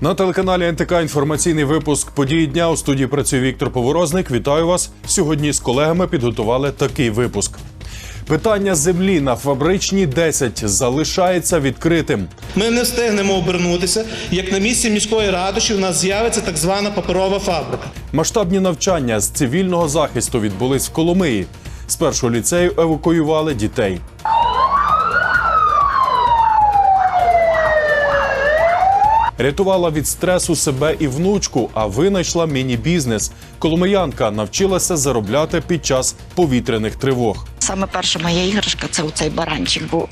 На телеканалі НТК інформаційний випуск події дня у студії працює Віктор Поворозник. Вітаю вас. Сьогодні з колегами підготували такий випуск. Питання землі на фабричній 10 залишається відкритим. Ми не встигнемо обернутися, як на місці міської ратуші у нас з'явиться так звана паперова фабрика. Масштабні навчання з цивільного захисту відбулись в Коломиї. З першого ліцею евакуювали дітей. Рятувала від стресу себе і внучку, а винайшла міні-бізнес. Коломиянка навчилася заробляти під час повітряних тривог. Саме перша моя іграшка це оцей баранчик був.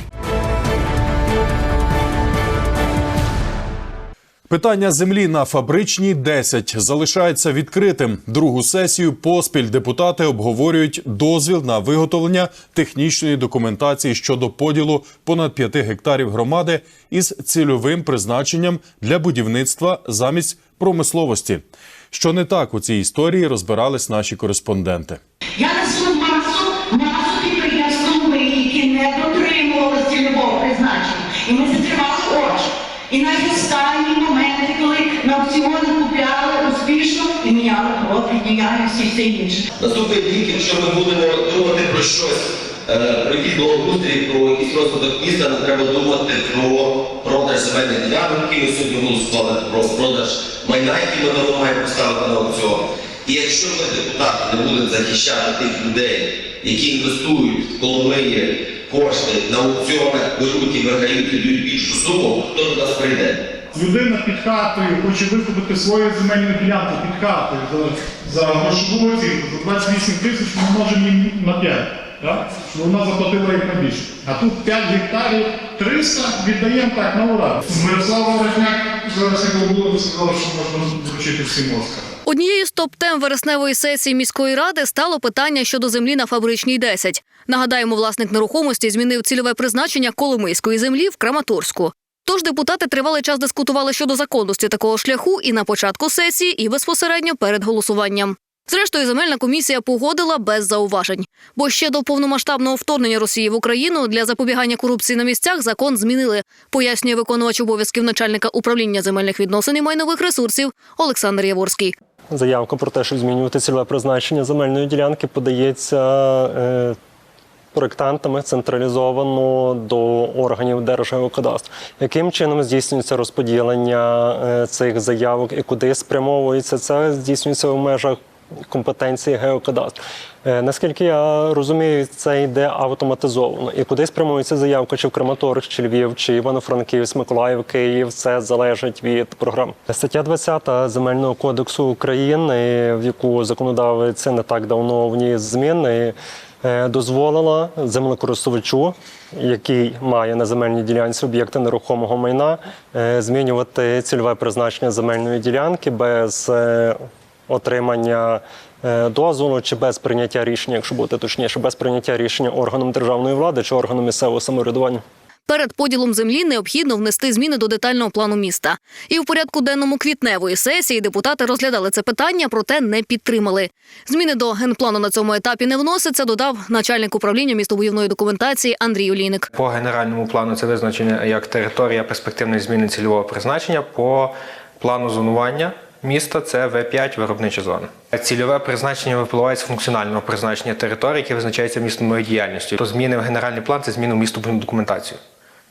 Питання землі на фабричній 10 залишається відкритим. Другу сесію поспіль депутати обговорюють дозвіл на виготовлення технічної документації щодо поділу понад 5 гектарів громади із цільовим призначенням для будівництва замість промисловості. Що не так у цій історії розбирались наші кореспонденти. Я несу масу, масу підприємств нових, які не дотримували цільового призначення. І ми закривали очі. І навіть останні моменти, коли на аукціони купляли успішно і міняли профіль і все інше. Наступний рік, якщо ми будемо думати про щось, е, про якийсь благоустрій, про якийсь розвиток міста, нам треба думати про продаж земельних ділянок, які ми сьогодні голосували, про продаж майна, які ми давно маємо поставити на аукціон. І якщо ми, депутати, не будемо захищати тих людей, які інвестують в Коломиї кошти на аукціонах, беруть і виграють і дають більшу суму, хто до нас прийде? Людина під хатою хоче викупити свою земельну ділянку під хатою за, за грошову оцінку, за 28 тисяч ми можемо їм на 5. Так? Щоб вона заплатила як на більше. А тут 5 гектарів 300 віддаємо так на ура. Мирослава Воротняк зараз як було сказала, що можна вручити всім Оскар. Однією з топ-тем вересневої сесії міської ради стало питання щодо землі на фабричній 10. Нагадаємо, власник нерухомості змінив цільове призначення Коломийської землі в Краматорську. Тож депутати тривалий час дискутували щодо законності такого шляху і на початку сесії, і безпосередньо перед голосуванням. Зрештою, земельна комісія погодила без зауважень. Бо ще до повномасштабного вторгнення Росії в Україну для запобігання корупції на місцях закон змінили, пояснює виконувач обов'язків начальника управління земельних відносин і майнових ресурсів Олександр Яворський. Заявка про те, щоб змінювати цільове призначення земельної ділянки, подається е, проєктантами централізовано до органів Держгеокадастру. Яким чином здійснюється розподілення е, цих заявок і куди спрямовується це, здійснюється в межах компетенції геокадастру. Е, Наскільки я розумію, це йде автоматизовано. І куди спрямується заявка, чи в Краматорськ, чи Львів, чи Івано-Франківськ, Миколаїв, Київ, це залежить від програм. Стаття 20 Земельного кодексу України, в яку законодавець не так давно вніс зміни, дозволила землекористувачу, який має на земельній ділянці об'єкти нерухомого майна, е, змінювати цільове призначення земельної ділянки без е, отримання е, дозволу чи без прийняття рішення, якщо бути точніше, без прийняття рішення органом державної влади чи органом місцевого самоврядування. Перед поділом землі необхідно внести зміни до детального плану міста. І в порядку денному квітневої сесії депутати розглядали це питання, проте не підтримали. Зміни до генплану на цьому етапі не вноситься, додав начальник управління містобудівної документації Андрій Олійник. По генеральному плану це визначення як територія перспективної зміни цільового призначення. По плану зонування міста це В5 виробнича зона. Цільове призначення випливає з функціонального призначення території, яке визначається містовою діяльністю. То зміни в генеральний план це зміни в містобудівну документацію.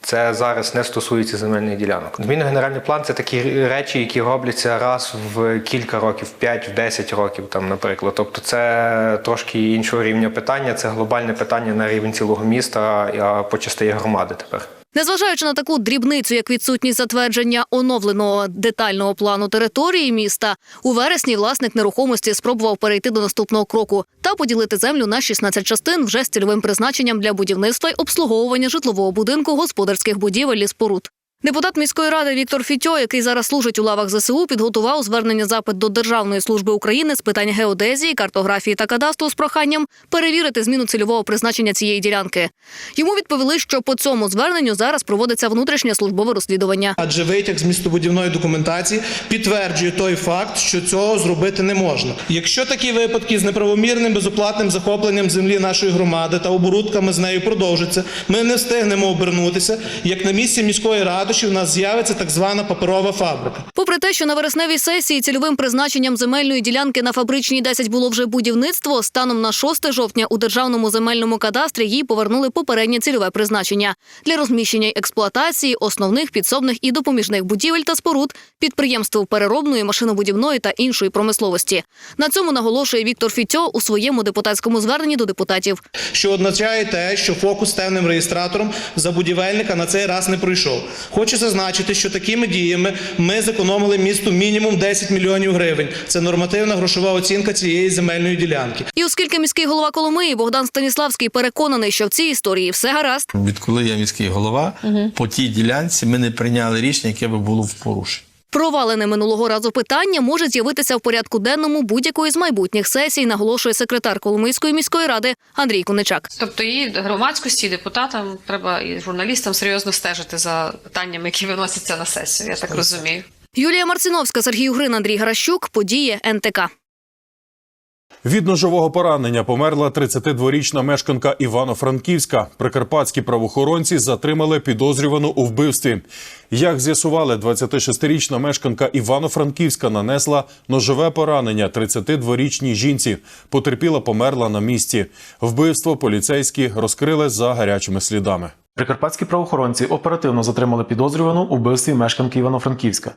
Це зараз не стосується земельних ділянок. Зміни генеральний план це такі речі, які робляться раз в кілька років, в 5 в 10 років, там, наприклад. Тобто, це трошки іншого рівня питання. Це глобальне питання на рівень цілого міста, а по частині громади тепер. Незважаючи на таку дрібницю, як відсутність затвердження оновленого детального плану території міста, у вересні власник нерухомості спробував перейти до наступного кроку та поділити землю на 16 частин вже з цільовим призначенням для будівництва й обслуговування житлового будинку, господарських будівель і споруд. Депутат міської ради Віктор Фітьо, який зараз служить у лавах ЗСУ, підготував звернення запит до Державної служби України з питань геодезії, картографії та кадастру з проханням перевірити зміну цільового призначення цієї ділянки. Йому відповіли, що по цьому зверненню зараз проводиться внутрішнє службове розслідування. Адже витяг з містобудівної документації підтверджує той факт, що цього зробити не можна. Якщо такі випадки з неправомірним безоплатним захопленням землі нашої громади та оборудками з нею продовжаться, ми не встигнемо обернутися, як на місці міської ратуші у нас з'явиться так звана паперова фабрика. Попри те, що на вересневій сесії цільовим призначенням земельної ділянки на фабричній 10 було вже будівництво, станом на 6 жовтня у державному земельному кадастрі їй повернули попереднє цільове призначення для розміщення й експлуатації основних підсобних і допоміжних будівель та споруд, підприємств переробної, машинобудівної та іншої промисловості. На цьому наголошує Віктор Фітьо у своєму депутатському зверненні до депутатів. що означає те, що фокус темним реєстратором за будівельника на цей раз не пройшов. Хочу зазначити, що такими діями ми зекономили місту мінімум 10 мільйонів гривень. Це нормативна грошова оцінка цієї земельної ділянки. І оскільки міський голова Коломиї Богдан Станіславський переконаний, що в цій історії все гаразд, Відколи я міський голова, по тій ділянці ми не прийняли рішення, яке би було в порушенні. Провалене минулого разу питання може з'явитися в порядку денному будь-якої з майбутніх сесій, наголошує секретар Коломийської міської ради Андрій Куничак. Тобто і громадськості, і депутатам треба і журналістам серйозно стежити за питаннями, які виносяться на сесію. Я так розумію. Юлія Марциновська, Сергій Угрин, Андрій Гращук, Події НТК. Від ножового поранення померла 32-річна мешканка Івано-Франківська. Прикарпатські правоохоронці затримали підозрювану у вбивстві. Як з'ясували, 26-річна мешканка Івано-Франківська нанесла ножове поранення 32-річній жінці. Потерпіла померла на місці. Вбивство поліцейські розкрили за гарячими слідами. Прикарпатські правоохоронці оперативно затримали підозрювану у вбивстві мешканки Івано-Франківська.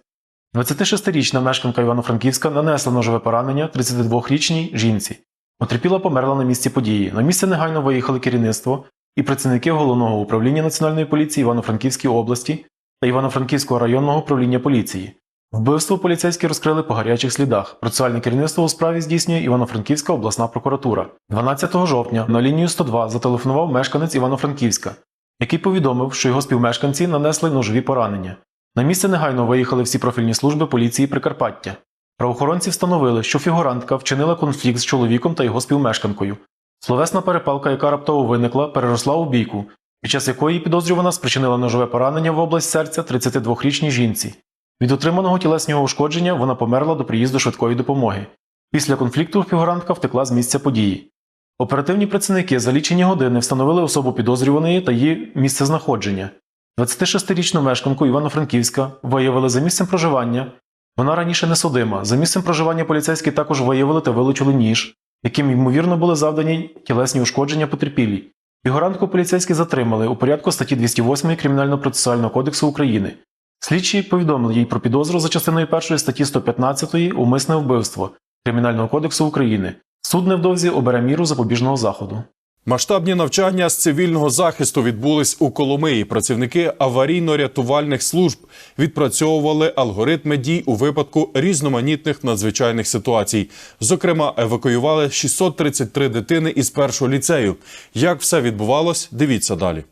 26-річна мешканка Івано-Франківська нанесла ножове поранення 32-річній жінці. Потерпіла померла на місці події. На місце негайно виїхали керівництво і працівники головного управління Національної поліції Івано-Франківської області та Івано-Франківського районного управління поліції. Вбивство поліцейські розкрили по гарячих слідах. Процесуальне керівництво у справі здійснює Івано-Франківська обласна прокуратура. 12 жовтня на лінію 102 зателефонував мешканець Івано-Франківська, який повідомив, що його співмешканці нанесли ножові поранення. На місце негайно виїхали всі профільні служби поліції Прикарпаття. Правоохоронці встановили, що фігурантка вчинила конфлікт з чоловіком та його співмешканкою. Словесна перепалка, яка раптово виникла, переросла у бійку, під час якої підозрювана спричинила ножове поранення в область серця 32-річній жінці. Від отриманого тілесного ушкодження вона померла до приїзду швидкої допомоги. Після конфлікту фігурантка втекла з місця події. Оперативні працівники за лічені години встановили особу підозрюваної та її місце знаходження. 26-річну мешканку Івано-Франківська виявили за місцем проживання. Вона раніше не судима. За місцем проживання поліцейські також виявили та вилучили ніж, яким ймовірно були завдані тілесні ушкодження потерпілій. Фігурантку поліцейські затримали у порядку статті 208 Кримінально-процесуального кодексу України. Слідчі повідомили їй про підозру за частиною 1 статті 115 умисне вбивство Кримінального кодексу України. Суд невдовзі обере міру запобіжного заходу. Масштабні навчання з цивільного захисту відбулись у Коломиї. Працівники аварійно-рятувальних служб відпрацьовували алгоритми дій у випадку різноманітних надзвичайних ситуацій. Зокрема, евакуювали 633 дитини із першого ліцею. Як все відбувалось, дивіться далі.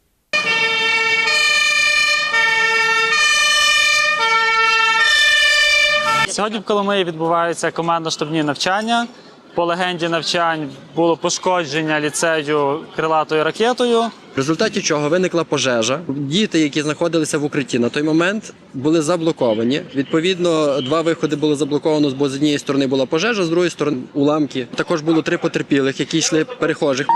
Сьогодні в Коломиї відбуваються командно-штабні навчання. По легенді навчань було пошкодження ліцею крилатою ракетою. В результаті чого виникла пожежа. Діти, які знаходилися в укритті на той момент, були заблоковані. Відповідно, два виходи було заблоковано, бо з однієї сторони була пожежа, з другої сторони уламки. Також було три потерпілих, які йшли перехожих.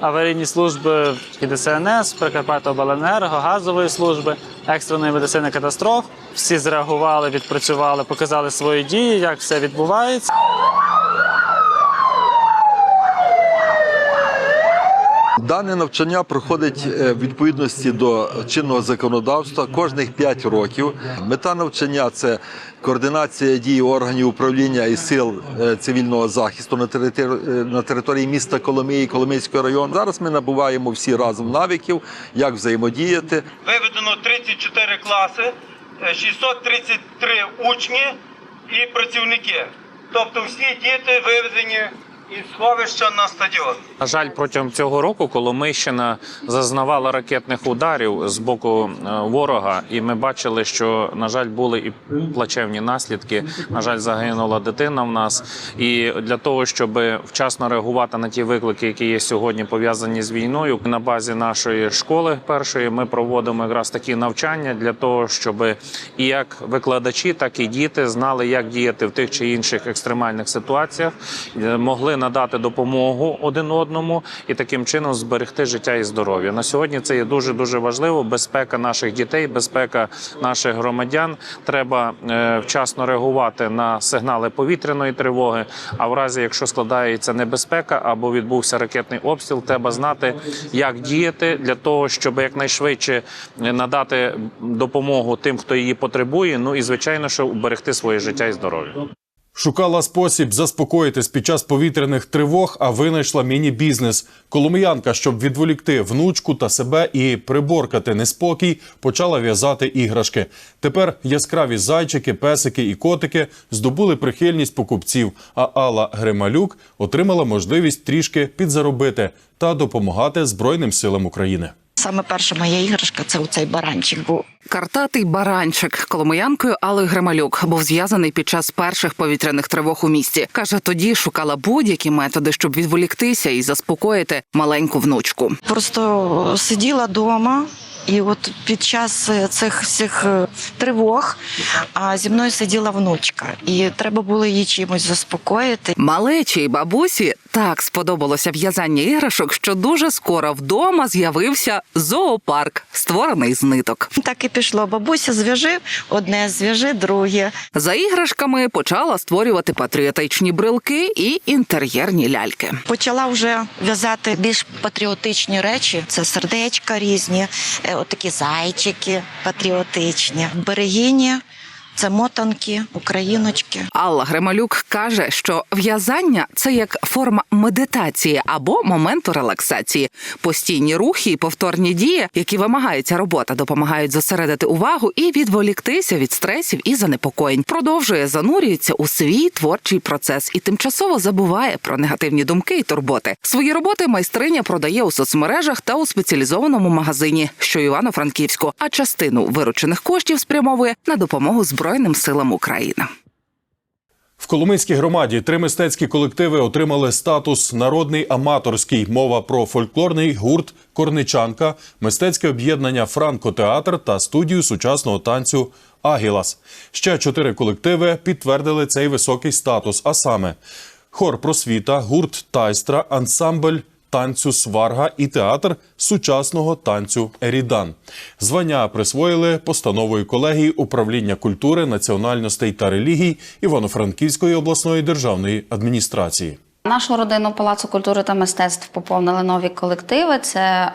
Аварійні служби і ДСНС, Прикарпаття Обленерго, газової служби, екстреної медицини катастроф. Всі зреагували, відпрацювали, показали свої дії, як все відбувається. Дане навчання проходить е, в відповідності до чинного законодавства кожних 5 років. Мета навчання це координація дій органів управління і сил е, цивільного захисту на території, міста Коломиї, Коломийського району. Зараз ми набуваємо всі разом навиків, як взаємодіяти. Виведено 34 класи, е, 633 учні і працівники. Тобто всі діти виведені із сховища на стадіон. На жаль, протягом цього року Коломийщина зазнавала ракетних ударів з боку е, ворога, і ми бачили, що на жаль були і плачевні наслідки. На жаль, загинула дитина в нас. І для того, щоб вчасно реагувати на ті виклики, які є сьогодні пов'язані з війною, на базі нашої школи першої ми проводимо якраз такі навчання для того, щоб і як викладачі, так і діти знали, як діяти в тих чи інших екстремальних ситуаціях, е, могли надати допомогу один одному і таким чином зберегти життя і здоров'я. На сьогодні це є дуже дуже важливо. Безпека наших дітей, безпека наших громадян. Треба е, вчасно реагувати на сигнали повітряної тривоги. А в разі, якщо складається небезпека або відбувся ракетний обстріл, треба знати, як діяти для того, щоб якнайшвидше надати допомогу тим, хто її потребує. Ну і звичайно, що уберегти своє життя і здоров'я. Шукала спосіб заспокоїтись під час повітряних тривог, а винайшла міні-бізнес. Коломиянка, щоб відволікти внучку та себе і приборкати неспокій, почала в'язати іграшки. Тепер яскраві зайчики, песики і котики здобули прихильність покупців. А Алла Грималюк отримала можливість трішки підзаробити та допомагати Збройним силам України. Саме перша моя іграшка це оцей баранчик був. Картатий баранчик коломиянкою Алли Грималюк був зв'язаний під час перших повітряних тривог у місті. каже, тоді шукала будь-які методи, щоб відволіктися і заспокоїти маленьку внучку. Просто сиділа вдома. І от під час е, цих всіх е, тривог а зі мною сиділа внучка, і треба було її чимось заспокоїти. Малечі й бабусі так сподобалося в'язання іграшок, що дуже скоро вдома з'явився зоопарк, створений з ниток. Так і пішло. Бабуся зв'яжи одне, зв'яжи друге. За іграшками почала створювати патріотичні брелки і інтер'єрні ляльки. Почала вже в'язати більш патріотичні речі. Це сердечка різні, е, отакі зайчики патріотичні, берегині. Це мотанки, україночки. Алла Грималюк каже, що в'язання це як форма медитації або моменту релаксації. Постійні рухи і повторні дії, які вимагається робота, допомагають зосередити увагу і відволіктися від стресів і занепокоєнь. Продовжує занурюється у свій творчий процес і тимчасово забуває про негативні думки і турботи. Свої роботи майстриня продає у соцмережах та у спеціалізованому магазині, що Івано-Франківську, а частину виручених коштів спрямовує на допомогу Збройним силам України. В Коломийській громаді три мистецькі колективи отримали статус народний аматорський. Мова про фольклорний гурт Корничанка, мистецьке об'єднання Франкотеатр та студію сучасного танцю Агілас. Ще чотири колективи підтвердили цей високий статус, а саме хор просвіта, гурт Тайстра, ансамбль танцю Сварга і театр сучасного танцю Ерідан. Звання присвоїли постановою колегії управління культури, національностей та релігій Івано-Франківської обласної державної адміністрації. Нашу родину Палацу культури та мистецтв поповнили нові колективи. Це е,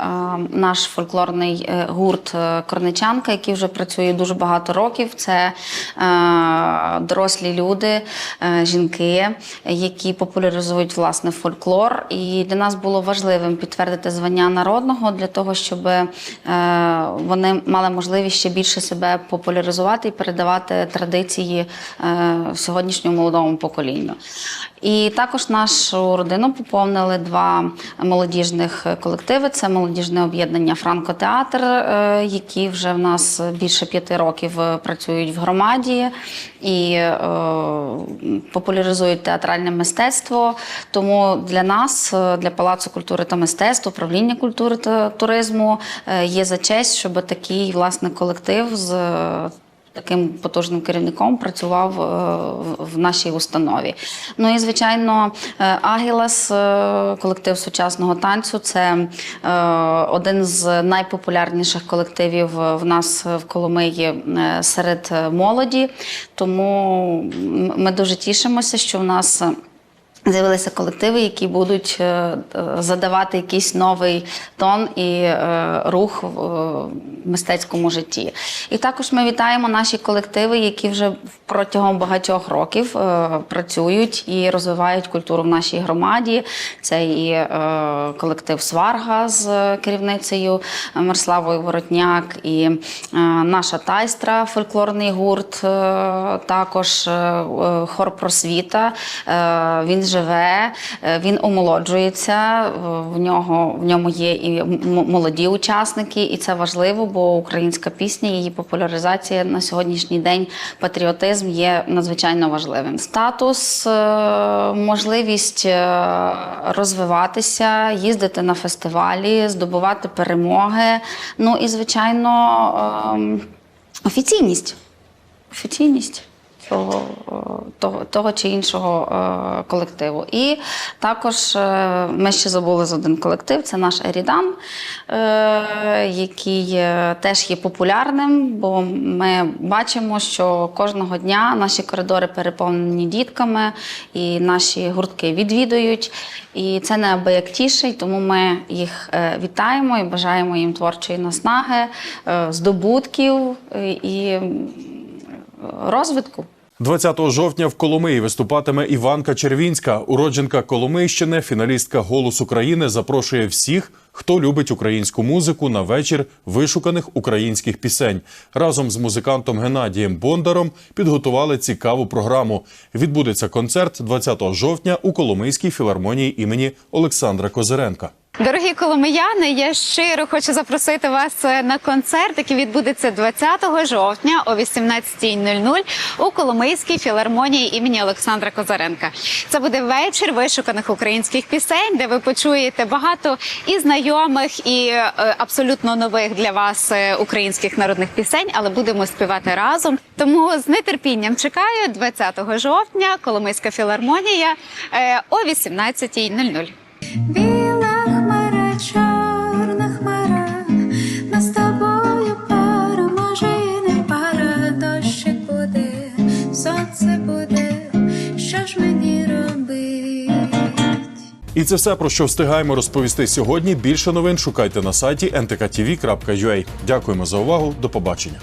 наш фольклорний е, гурт е, Корничанка, який вже працює дуже багато років. Це е, дорослі люди, е, жінки, які популяризують власне фольклор. І для нас було важливим підтвердити звання народного для того, щоб е, вони мали можливість ще більше себе популяризувати і передавати традиції е, сьогоднішньому молодому поколінню. І також нашу родину поповнили два молодіжних колективи. Це молодіжне об'єднання Франкотеатр, е, які вже в нас більше п'яти років е, працюють в громаді і е, популяризують театральне мистецтво. Тому для нас, для Палацу культури та мистецтв, управління культури та туризму є за честь, щоб такий власне колектив з таким потужним керівником працював е, в нашій установі. Ну і звичайно, е, Агілас, е, колектив сучасного танцю, це один з найпопулярніших колективів в нас в Коломиї серед молоді. Тому ми дуже тішимося, що в нас. З'явилися колективи, які будуть е, е, задавати якийсь новий тон і е, рух в мистецькому житті. І також ми вітаємо наші колективи, які вже протягом багатьох років працюють і розвивають культуру в нашій громаді. Це і колектив Сварга з керівницею Мирославою Воротняк, і наша тайстра, фольклорний гурт, також хор просвіта. Він живе, е, він омолоджується. В нього в ньому є і молоді учасники, і це важливо, бо українська пісня, її популяризація на сьогоднішній день, патріотизм є надзвичайно важливим. Статус, е, можливість е, розвиватися, їздити на фестивалі, здобувати перемоги. Ну і звичайно, ем, офіційність. Офіційність. Цього, е, того, того чи іншого е, колективу. І також е, ми ще забули за один колектив це наш Ерідан, який теж є популярним, бо ми бачимо, що кожного дня наші коридори переповнені дітками, і наші гуртки відвідують. І це неабияк тішить, тому ми їх вітаємо і бажаємо їм творчої наснаги, здобутків і розвитку. 20 жовтня в Коломиї виступатиме Іванка Червінська, уродженка Коломийщини, фіналістка «Голос України» запрошує всіх, хто любить українську музику на вечір вишуканих українських пісень. Разом з музикантом Геннадієм Бондаром підготували цікаву програму. Відбудеться концерт 20 жовтня у Коломийській філармонії імені Олександра Козиренка. Дорогі коломияни, я щиро хочу запросити вас на концерт, який відбудеться 20 жовтня о 18.00 у Коломийській філармонії імені Олександра Козаренка. Це буде вечір вишуканих українських пісень, де ви почуєте багато і знайомих, і е, абсолютно нових для вас е, українських народних пісень, але будемо співати разом. Тому з нетерпінням чекаю 20 жовтня Коломийська філармонія е, о 18.00. це все про що встигаємо розповісти сьогодні. Більше новин шукайте на сайті ntktv.ua. Дякуємо за увагу. До побачення.